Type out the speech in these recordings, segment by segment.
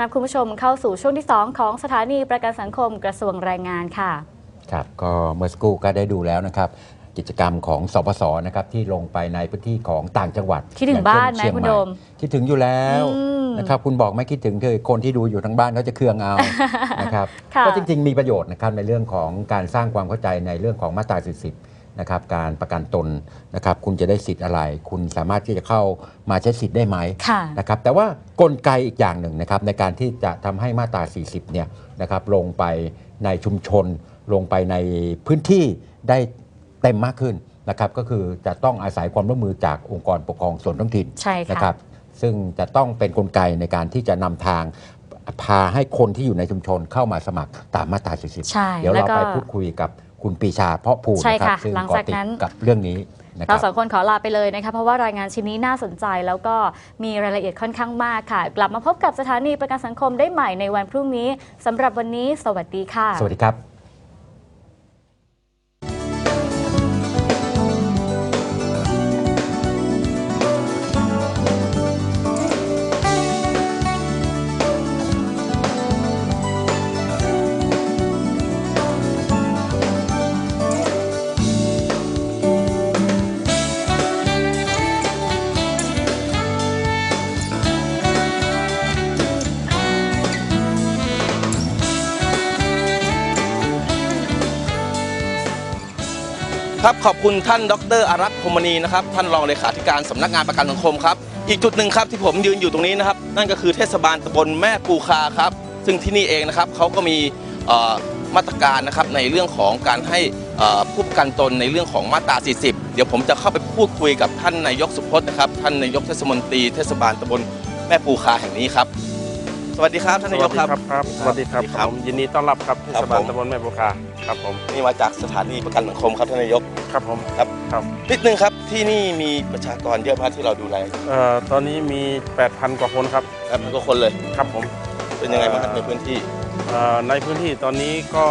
รับคุณผู้ชมเข้าสู่ช่วงที่ 2 ของสถานีประกันสังคมกระทรวงแรงงานค่ะครับก็เมื่อสักครู่ก็ได้ดูแล้วนะครับ กิจกรรมของสปสนะครับที่ลงไปในพื้นที่ของต่างจังหวัดคิดถึงอย่เช่บ้านไหมเชียงคุณใโดมคิดถึงอยู่แล้วอืมนะครับคุณบอกไม่คิดถึงเธอคนที่ดูอยู่ทั้งบ้านเขาจะเคืองเอานะครับค่ะก็จริงๆมีประโยชน์นะครับในเรื่องของการสร้างความเข้าใจในเรื่องของมาตรา40 นะครับการประกันตนนะครับคุณจะได้สิทธิ์อะไร คุณสามารถที่จะเข้ามาใช้สิทธิ์ได้ไหมค่ะนะครับแต่ว่ากลไกอีกอย่างหนึ่งนะครับในการที่จะทำให้มาตรา 40เนี่ยนะครับลงไปในชุมชน ลงไปในพื้นที่ได้เต็มมากขึ้นนะครับก็คือจะต้องอาศัยความร่วมมือจากองค์กรปกครองส่วนท้องถิ่นใช่ค่ะนะครับซึ่งจะต้องเป็นกลไกในการที่จะนำทางพาให้คนที่อยู่ในชุมชนเข้ามาสมัครตามมาตรา 40ใช่เดี๋ยวแล้วเราก็ไปพูดคุยกับ คุณปีชาเพาะภูมิใช่นะครับค่ะซึ่งหลังก่อจากติดนั้นกับเรื่องนี้นะคเรารับสองคนขอลาไปเลยนะคะเพราะว่ารายงานชิ้นนี้น่าสนใจแล้วก็มีรายละเอียดค่อนข้างมากค่ะ กลับมาพบกับสถานีประกันสังคมได้ใหม่ในวันพรุ่งนี้สำหรับวันนี้ สวัสดีค่ะ สวัสดีครับ ครับขอบคุณท่านดรอารักษ์พรหมณีนะครับท่านรองเลขาธิการสำนักงานประกันสังคมครับอีกจุดหนึ่งครับที่ผมยืนอยู่ตรงนี้นะครับ นั่นก็คือเทศบาลตำบลแม่ปูคาครับ ซึ่งที่นี่เองนะครับเขาก็มีเอ่อมาตรการนะครับในเรื่องของการให้เอ่อผู้ประกันตนในเรื่องของมาตรา 40 เดี๋ยวผมจะเข้าไปพูดคุยกับท่านนายกสุพจน์นะครับท่านนายกเทศมนตรีเทศบาลตำบลแม่ปูคาแห่งนี้ครับ สวัสดีครับท่านนายกครับครับสวัสดีครับสวัสดีครับ ผมยินดีต้อนรับครับเทครับศบาลผมตำบลแม่บุคา ครับผมนี่มาจากสถานีประกันสังคมครับท่านนายกครับผมครับครับนิดนึงครับที่นี่มีประชากรเยอะมากที่เราดูแลเอ่อตอนนี้มี 8,000 กว่าคนครับครับมันก็คนเลย ครับผมเป็นยังไงบ้างครับในพื้นที่เอ่อในพื้นที่ตอนนี้ก็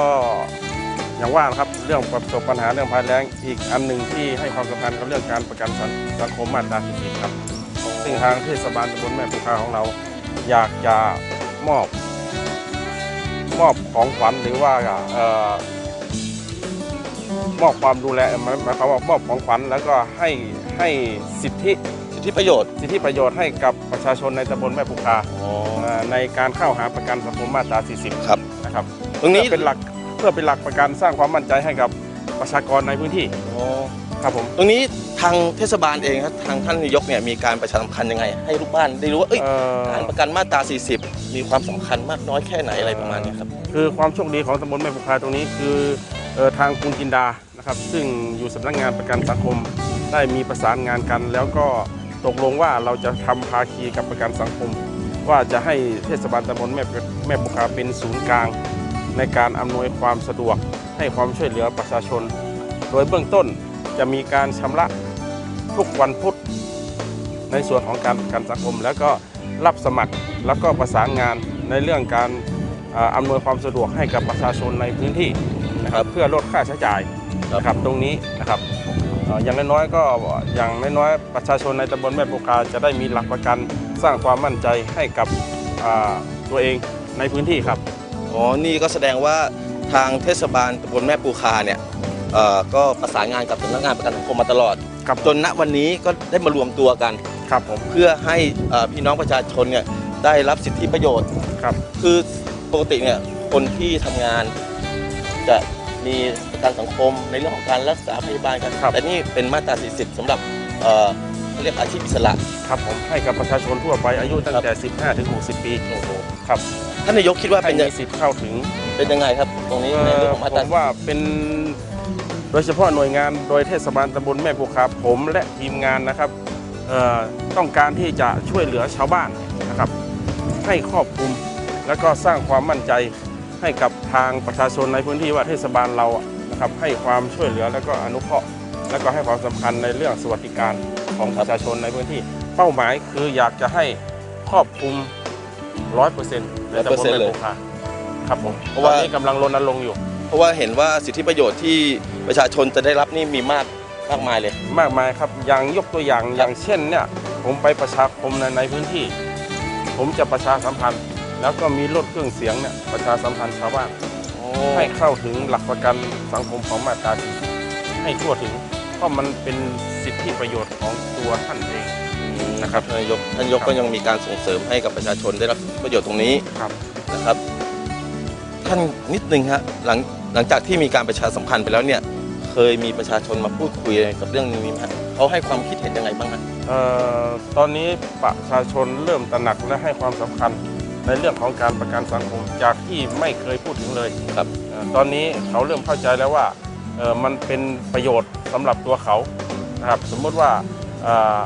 อย่างว่านะครับเรื่องประสบปัญหาเรื่องภัยแล้งอีกอันหนึ่งที่ให้ความสำคัญกับเรื่องการประกันสังสังคมมาตรา40ครับ ซึ่งทางเทศบาลตำบลแม่บุคาของเรา อยากจะมอบ มอบของขวัญหรือว่าเอ่อ มอบความดูแลหมายหมายความว่ามอบของขวัญแล้วก็ให้ให้สิทธิสิทธิประโยชน์สิทธิประโยชน์ให้กับประชาชนในตำบลแม่ปุคาเอ่อในการเข้าหาประกันสังคมมาตรา 40 ครับ นะครับตรงนี้ เพื่อเป็นหลักเพื่อเป็นหลักประกันสร้างความมั่นใจให้กับประชากรในพื้นที่อ๋อครับผม ตรงนี้ทางเทศบาลเองครับทางท่านนายกเนี่ยมีการประชาสัมพันธ์ยังไง ให้ลูกบ้านได้รู้ว่าเอ้ยเอ่อ การประกันมาตรา 40 มีความสำคัญมากน้อยแค่ไหนอะไรประมาณเนี้ยครับ คือความโชคดีของตำบลแม่ปุคาตรงนี้คือเอ่อ ทางคุณจินดานะครับ ซึ่งอยู่สำนักงานประกันสังคมได้มีประสานงานกัน แล้วก็ตกลงว่าเราจะทำภาคีกับประกันสังคม ว่าจะให้เทศบาลตำบลแม่แม่ปุคาเป็นศูนย์กลาง ในการอำนวยความสะดวกให้ความช่วยเหลือประชาชน โดยเบื้องต้นจะมีการชำระทุกวันพุธในส่วนของการประกันสังคม แล้วก็รับสมัครแล้วก็ประสานงานในเรื่องการอำนวยความสะดวกให้กับประชาชนในพื้นที่ นะครับเพื่อลดค่าใช้จ่ายนะครับตรงนี้นะครับเอ่ออย่างน้อยๆก็อย่างน้อยๆประชาชนในตำบลแม่ปุกาจะได้มีหลักประกันสร้างความมั่นใจให้กับอ่าตัวเองในพื้นที่ครับอ๋อนี่ก็แสดงว่าทางเทศบาลตำบลแม่ปูคาเนี่ยเอ่อก็ประสานงานกับสำนักงานประกันสังคมมาตลอดครับจนณวันนี้ก็ได้มารวมตัวกันครับผมเพื่อให้เอ่อพี่น้องประชาชนเนี่ยได้รับสิทธิประโยชน์ครับคือปกติเนี่ยคนที่ทำงานจะ มีประกันสังคมในเรื่องของการรักษาพยาบาลกันครับแต่นี่เป็นมาตรา 40สำหรับเอ่อเขาเรียกอาชีพอิสระครับผมให้กับประชาชนทั่วไปอายุตั้งแต่ 15 ถึง 60 ปีโอ้โหครับท่านนายกคิดว่าให้เป็นมียังสิทธิ์เข้าถึงเป็นยังไงครับ ตรงนี้เอ่ในอเรื่องของมาผตรามว่าเป็น โดยเฉพาะหน่วยงานโดยเทศบาลตำบลแม่ปูคาผมและทีมงานนะครับเอ่อต้องการที่จะช่วยเหลือชาวบ้านนะครับ ให้ครอบคลุม แล้วก็สร้างความมั่นใจ ให้กับทางประชาชนในพื้นที่ว่าเทศบาลเราอะนะครับให้ความช่วยเหลือแล้วก็อนุเคราะห์ แล้วก็ให้ความสำคัญในเรื่องสวัสดิการของประชาชนในพื้นที่เป้าหมายคืออยากจะให้ครอบคลุมร้อยเปอร์เซ็นต์ในตำบลแม่ปูคาครับผมเพราะว่านี้กำลังรณรงค์อยู่ เพราะว่าเห็นว่าสิทธิประโยชน์ที่ประชาชนจะได้รับนี่มีมากมากมายเลย มากมายครับอย่างยกตัวอย่างอย่างเช่นเนี่ยผมไปประชาคมในในพื้นที่ ผมจะประชาสัมพันธ์ แล้วก็มีรถเครื่องเสียงเนี่ยประชาสัมพันธ์ชาวบ้านโอ้ให้เข้าถึงหลักประกันสังคมของมาตรา40ให้ทั่วถึง เพราะมันเป็นสิทธิประโยชน์ของตัวท่านเองนะครับท่านนายกท่านนายกก็ยังมีการส่งเสริมให้กับประชาชนได้รับประโยชน์ตรงนี้ครับนะครับ ท่านนิดนึงฮะหลังหลังจากที่มีการประชาสัมพันธ์ไปแล้วเนี่ยเคยมีประชาชนมาพูดคุยกับเรื่องนี้ไหมฮะเขาให้ความคิดเห็นยังไงบ้างฮะเอ่อตอนนี้ประชาชนเริ่มตระหนักและให้ความสำคัญ ในเรื่องของการประกันสังคมจากที่ไม่เคยพูดถึงเลยครับเอ่อตอนนี้เขาเริ่มเข้าใจแล้วว่าเอ่อมันเป็นประโยชน์สำหรับตัวเขานะครับสมมติว่าเอ่อ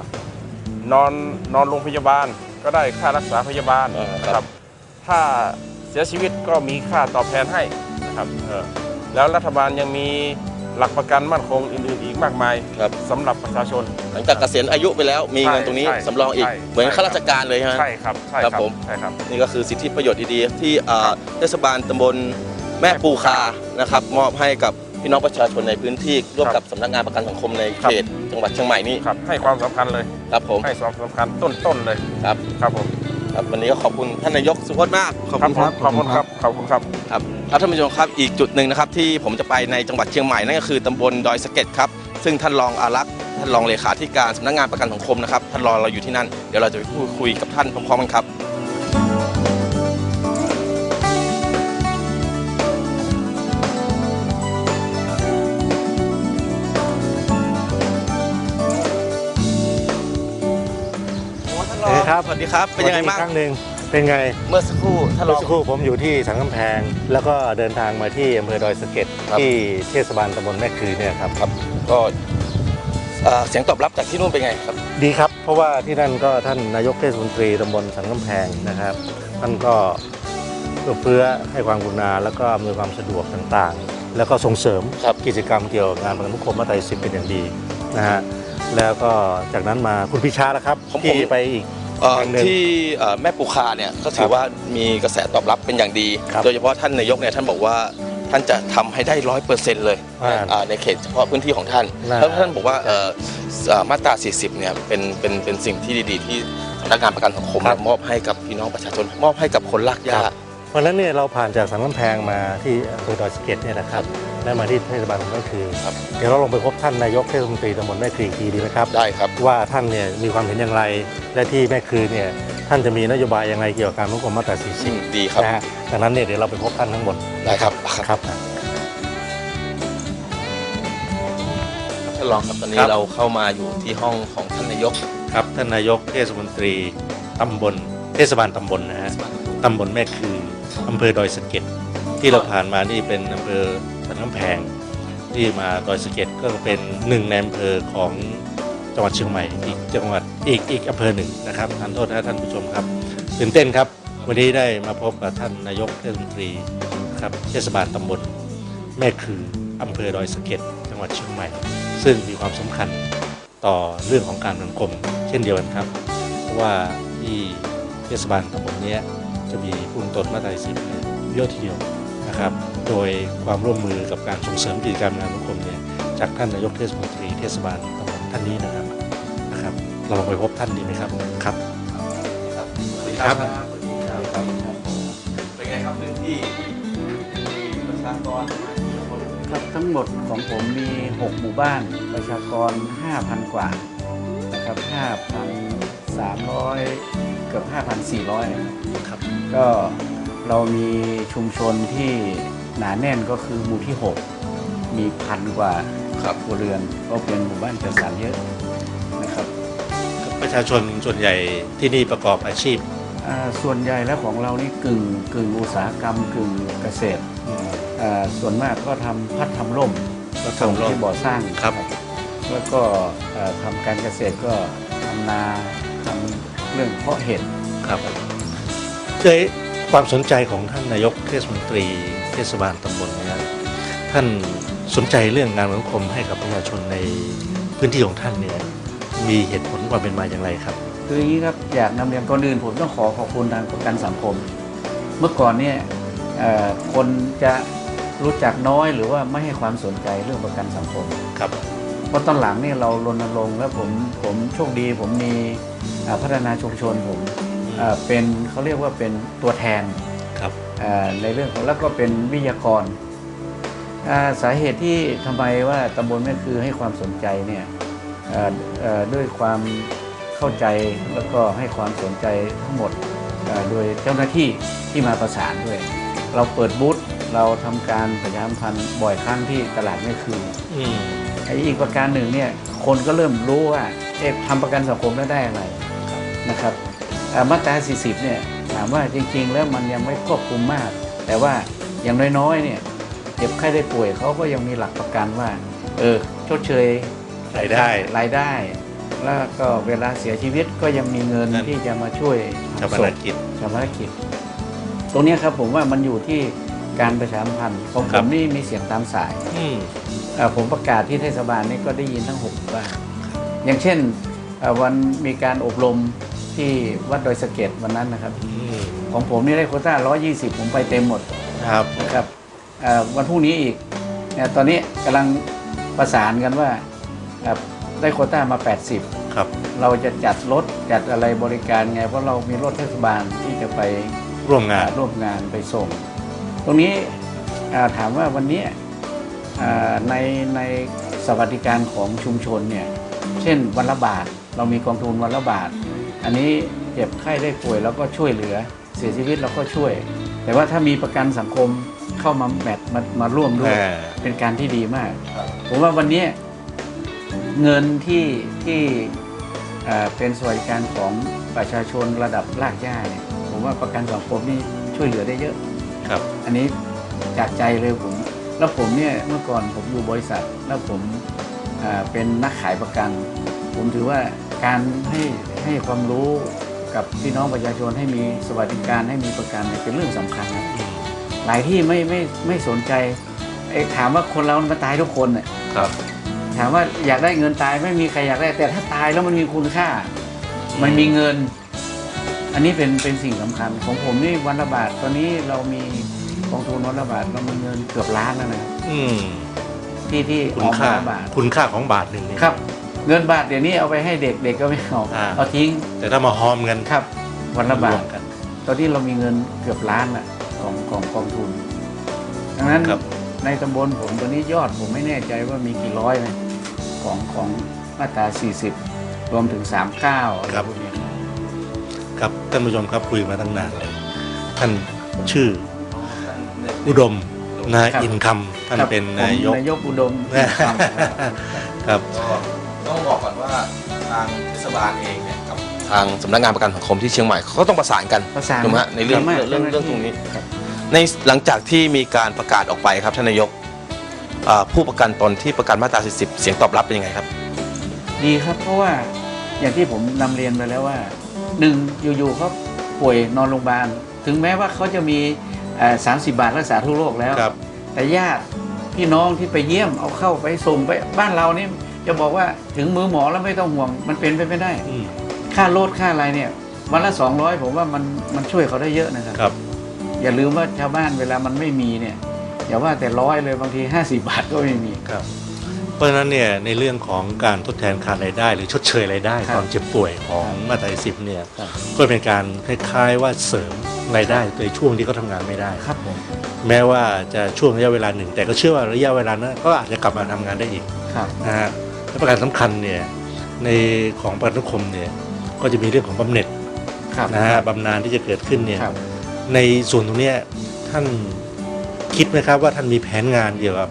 นอนนอนโรงพยาบาลก็ได้ค่ารักษาพยาบาลอ่าครับนะครับถ้าเสียชีวิตก็มีค่าตอบแทนให้นะครับเอ่อแล้วรัฐบาลยังมี หลักประกันมั่นคงอื่นๆอีกมากมายครับ สำหรับประชาชน หลังจากเกษียณอายุไปแล้วมีเงินตรงนี้ใช่สำรองอีกใช่เหมือนข้าราชการเลยใช่ไหม ใช่ครับใช่ครับผม ใช่ครับ นี่ก็คือสิทธิประโยชน์ดีๆที่อ่าเทศบาลตำบลแม่ปูคานะครับมอบให้กับพี่น้องประชาชนในพื้นที่ร่วมครับกับสำนักงานประกันสังคมในครับ เขตจังหวัดเชียงใหม่นี่ครับให้ความสำคัญเลยครับผมให้ความสำคัญต้นๆเลยครับครับผมครับวันนี้ก็ขอบคุณท่านนายกสุพจน์มากขอบคุณครับขอบคุณครับขอบคุณครับ ครับ ครับท่านผู้ชมครับอีกจุดหนึ่งนะครับที่ผมจะไปในจังหวัดเชียงใหม่นั่นก็คือตำบลดอยสะเก็ดครับซึ่งท่านรองอารักษ์ท่านรองเลขาธิการสำนักงานประกันสังคมนะครับท่านรอเราอยู่ที่นั่นเดี๋ยวเราจะไปพูดคุยกับท่านพร้อมๆกันครับโอ้ท่านรองเอ๊ะครับ สวัสดีครับ เป็นยังไงบ้างวัอีกครั้งหนึ่ง เป็นไง เมื่อสักครู่ท่านรเมื่ออง สักครู่ผมอยู่ที่สังกำแพง แล้วก็เดินทางมาที่อำเภอดอยสะเก็ดครับ ที่เทศบาลตำบลแม่คือเนี่ยครับ ครับก็เอ่อเสียงตอบรับจากที่นู่นเป็นไงครับ ดีครับ เพราะว่าที่นั่นก็ท่านนายกเทศมนตรีตำบลสันกำแพงนะครับ ท่านก็เอื้อเฟื้อให้ความกรุณาแล้วก็อำนวยความสะดวกต่างๆ แล้วก็ส่งเสริมครับ กิจกรรมเกี่ยวกับงานประกันสังคมมาตราสิบเป็นอย่างดีนะฮะแล้วก็จากนั้นมาคุณพิชาแล้วครับของผม ที่ไปอีก เอ่อแห่งหนึ่ง ที่เอ่อแม่ปูคาเนี่ยก็ถือว่ามีกระแสตอบรับเป็นอย่างดี ครับโดยเฉพาะท่านนายกเนี่ยท่านบอกว่าท่านจะทำให้ได้ร้อยเปอร์เซ็นต์เลยอ่าอ่าในเขตเฉพาะพื้นที่ของท่านน่า แล้วท่านบอกว่าเอ่อเอ่อมาตรา 40 เนี่ยเป็นเป็นเป็นสิ่งที่ดีๆ ที่สำนักงานประกันสังคมครับมอบให้กับพี่น้องประชาชน มอบให้กับคนลากหญ้า วันนั้นเนี่ยเราผ่านจากสันกำแพงมาที่อำเภอดอยสะเก็ดเนี่ยนะครับ และมาที่เทศบาลตำบลแม่คือครับเดี๋ยวเราลงไปพบท่านนายกเทศมนตรีตำบลแม่คืออีกทีดีไหมครับ ได้ครับ ว่าท่านเนี่ยมีความเห็นอย่างไร และที่แม่คือเนี่ยท่านจะมีนโยบายยังไงเกี่ยวกับการควบคุมมาตราอืม40ดีครับนะฮะดังนั้นเนี่ยเดี๋ยวเราไปพบท่านทั้งหมดได้ครับครับท่านรองครับตอนนี้ครับเราเข้ามาอยู่ที่ห้องของท่านนายกครับท่านนายกเทศมนตรีตำบลเทศบาลตำบลนะฮะตำบลแม่คืออำเภอดอยสะเก็ดที่เราผ่านมานี่เป็นอำเภอ สันกำแพงที่มาดอยสะเก็ดก็เป็นหนึ่งในอำเภอของจังหวัดเชียงใหม่อีกจังหวัดอีกอีกอำเภอหนึ่งนะครับทานโทษนะท่านผู้ชมครับตื่นเต้นครับ วันนี้ได้มาพบกับท่านนายกเทศมนตรีครับเทศบาลตำบลแม่คืออำเภอดอยสะเก็ดจังหวัดเชียงใหม่ ซึ่งมีความสำคัญต่อเรื่องของการสังคม เช่นเดียวกันครับ เพราะว่าที่เทศบาลตำบลเนี้ยจะมีผู้ลงตนมาตราสิบเยอะทีเดียว นะครับ โดยความร่วมมือกับการส่งเสริมกิจกรรมงานสังคมเนี่ยจากท่านนายกเทศมนตรีเทศบาลตำบลท่านนี้นะครับนะครับ เราลองไปพบท่านดีไหมครับครับครับสวัสดีครับเป็นไงครับพื้นที่ประชากรครับทั้งหมดของผมมี 6 หมู่บ้านประชากร 5,000 กว่านะครับ5,300 เกือบ5,400นะครับก็ เรามีชุมชนที่หนาแน่นก็คือหมู่ที่ 6 มีพันกว่าครับครัวเรือนก็เป็นหมู่บ้านจัดสรรเยอะนะครับประชาชนส่วนใหญ่ที่นี่ประกอบอาชีพอ่าส่วนใหญ่แล้วของเรานี่กึ่งกึ่งอุตสาหกรรมกึ่งเกษตรอ่าส่วนมากก็ทำพัดทำร่มพัดส่งทำร่ม ที่บ่อสร้าง ครับ แล้วก็เอ่อทำการเกษตรก็ทำนาทำเรื่องเพาะเห็ดครับ เคย ความสนใจของท่านนายกเทศมนตรี เทศบาลตำบลเนี่ยท่านสนใจเรื่องงานสังคมให้กับประชาชนในพื้นที่ของท่านเนี่ยมีเหตุผลความเป็นมาอย่างไรครับ คืออย่างนี้ครับอยากนำเรียนก่อนอื่นผมต้องขอขอบคุณทางประกันสังคม เมื่อก่อนเนี่ยเอ่อคนจะรู้จักน้อยหรือว่าไม่ให้ความสนใจเรื่องประกันสังคมครับเพราะตอนหลังเนี่ยเรารณรงค์แล้วผมผมโชคดีผมมีอ่าพัฒนาชุมชนผม เอ่อเป็นเขาเรียกว่าเป็นตัวแทนครับเอ่อในเรื่องของแล้วก็เป็นวิทยากรอ่าสาเหตุที่ทำไมว่าตำบลแม่คือให้ความสนใจเนี่ยเอ่อเอ่อด้วยความเข้าใจแล้วก็ให้ความสนใจทั้งหมดเอ่อโดยเจ้าหน้าที่ที่มาประสานด้วย เราเปิดบูธเราทำการประชาสัมพันธ์บ่อยครั้งที่ตลาดแม่คืออืมไอ้อีกประการหนึ่งเนี่ยคนก็เริ่มรู้ว่าเอ๊ะทำประกันสังคมแล้วได้อะไรนะครับอ่า มาตรา 40 เนี่ยถามว่าจริง ๆ แล้วมันยังไม่ครอบคลุมมาก แต่ว่าอย่างน้อยๆ เนี่ยเจ็บไข้ได้ป่วยเขาก็ยังมีหลักประกันว่า เออชดเชยรายได้รายได้ แล้วก็เวลาเสียชีวิตก็ยังมีเงินนั่น ที่จะมาช่วยชาปนกิจ ชาปนกิจ ตรงเนี้ยครับผมว่ามันอยู่ที่การประชาสัมพันธ์ของคผรับ มนี่มีเสียงตามสาย อืม เอ่อผมประกาศที่เทศบาลนี่ก็ได้ยินทั้งหกบ้านอย่างเช่นเอ่อวันมีการอบรม ที่วัดดอยสะเก็ดวันนั้นนะครับอืมของผมนี่ได้โควต้า 120 ผมไปเต็มหมดครับนะครับเอ่อวันพรุ่งนี้อีกเนี่ยตอนนี้กำลังประสานกันว่าเอ่อได้โควต้ามา 80 ครับ เราจะจัดรถจัดอะไรบริการไง เพราะเรามีรถเทศบาลที่จะไปร่วมงานร่วมงานไปส่ง ตรงนี้อ่าถามว่าวันนี้อ่าในในสวัสดิการของชุมชนเนี่ย เช่นวันละบาท เรามีกองทุนวันละบาท อันนี้เจ็บไข้ได้ป่วยแล้วก็ช่วยเหลือ เสียชีวิตเราก็ช่วย แต่ว่าถ้ามีประกันสังคมเข้ามาแมทมามาร่วมด้วยอ่าเป็นการที่ดีมาก ผมว่าวันนี้เงินที่ที่เอ่อเป็นสวัสดิการของประชาชนระดับรากหญ้าเนี่ยผมว่าประกันสังคมนี่ช่วยเหลือได้เยอะครับ อันนี้จากใจเลยผม แล้วผมเนี่ยเมื่อก่อนผมอยู่บริษัท แล้วผมอ่าเป็นนักขายประกัน ผมถือว่า การให้ให้ความรู้กับพี่น้องประชาชนให้มีสวัสดิการให้มีประกันเนี่ยเป็นเรื่องสำคัญนะอืมหลายที่ไม่ไม่ไม่สนใจไอ้ถามว่าคนเรามันตายทุกคนเนี่ยครับ ถามว่าอยากได้เงินตายไม่มีใครอยากได้ แต่ถ้าตายแล้วมันมีคุณค่า มันมีเงิน อันนี้เป็นเป็นสิ่งสำคัญ ของผมนี่วันละบาทตอนนี้เรามีกองทุนวันละบาทเรามีเงินเกือบล้านแล้วนะครับอืมที่ที่คุอณอกค่า วันละบาทคุณค่าของบาทหนึ่งเนี่ยครับ เงินบาทเดี๋ยวนี้เอาไปให้เด็กเด็กก็ไม่เอาอ่า เอาทิ้งแต่ถ้ามาหอมกันครับวันละบารท วมกัน ตอนที่เรามีเงินเกือบล้านอะของของกองทุน ดังนั้นครับ ในตำบลผมตอนนี้ยอดผมไม่แน่ใจว่ามีกี่ร้อยนะของของมาตรา 40 รวมถึง 39อะไรพวกนี้ครับท่านผู้ชมครับคุยมาตั้งนานเลยท่านชื่ออุดมนะอินคำท่านครับเป็นผมนายกนายกอุดม ครับ บาลเองเนี่ยกับทางสำนักงานประกันสังคมที่เชียงใหม่เขาก็ต้องประสานกันประสานถูกไหมฮะในเรื่องดีมากเรื่องเจ้าหน้าเรื่องตรงนี้ครับในหลังจากที่มีการประกาศออกไปครับท่านนายกอ่าผู้ประกันตนที่ประกันมาตรา40 เสียงตอบรับเป็นยังไงครับ ดีครับเพราะว่าอย่างที่ผมนำเรียนไปแล้วว่าหนึ่งอยู่ๆเขาป่วยนอนโรงพยาบาล ถึงแม้ว่าเขาจะมีสามสิบบาทรักษาทั่วโลกแล้วครับแต่ญาติพี่น้องที่ไปเยี่ยมเอาเข้าไปส่งไปบ้านเรานี่ จะบอกว่าถึงมือหมอแล้วไม่ต้องห่วง มันเป็นไปไม่ได้ อืมค่าโลดค่าอะไรเนี่ย วันละ 200 ผมว่ามันมันช่วยเขาได้เยอะนะครับ ครับ อย่าลืมว่าชาวบ้านเวลามันไม่มีเนี่ยอย่าว่าแต่ร้อยเลยบางที 50 บาทก็ไม่มี ครับ เพราะฉะนั้นเนี่ยในเรื่องของการทดแทนขาดรายได้ หรือชดเชยรายได้ครับ ตอนเจ็บป่วยของมาตราสิบเนี่ยครับก็เป็นการคล้ายๆว่าเสริมรายได้ในช่วงที่เขาทำงานไม่ได้ ครับผมแม้ว่าจะช่วงระยะเวลาหนึ่ง แต่ก็เชื่อว่าระยะเวลานั้นก็อาจจะกลับมาทำงานได้อีกครับ นะฮะ และประการสำคัญเนี่ยในของประกันสังคมเนี่ยก็จะมีเรื่องของบำเหน็จครับนะฮะบำนาญที่จะเกิดขึ้นเนี่ยครับในส่วนตรงเนี้ยท่านคิดไหมครับว่าท่านมีแผนงานเกี่ยวกับ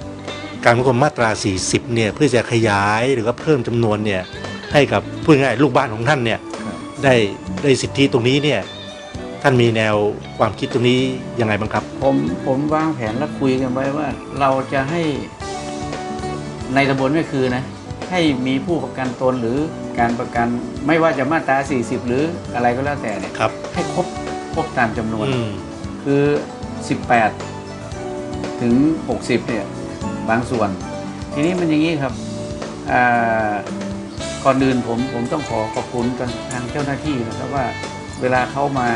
การควบคุมมาตรา 40 เนี่ยเพื่อจะขยายหรือว่าเพิ่มจำนวนเนี่ยให้กับพูดง่ายๆลูกบ้านของท่านเนี่ยครับได้ได้สิทธิตรงนี้เนี่ยท่านมีแนวความคิดตรงนี้ยังไงบ้างครับ ผมผมวางแผนและคุยกันไว้ว่า เราจะให้ในตำบลไม่คือนะ ให้มีผู้ประกันตนหรือการประกันไม่ว่าจะมาตรา 40 หรืออะไรก็แล้วแต่เนี่ยครับ ให้ครบครบตามจำนวน อืมคือ 18 ถึง 60 เนี่ย บางส่วน ทีนี้มันอย่างนี้ครับอ่าก่อนอื่นผมผมต้องขอขอบคุณทางทางเจ้าหน้าที่นะครับว่าเวลาเข้ามา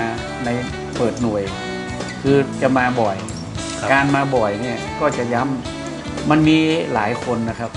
ในเปิดหน่วย คือจะมาบ่อย ครับ การมาบ่อยเนี่ยก็จะย้ำมันมีหลายคนนะครับ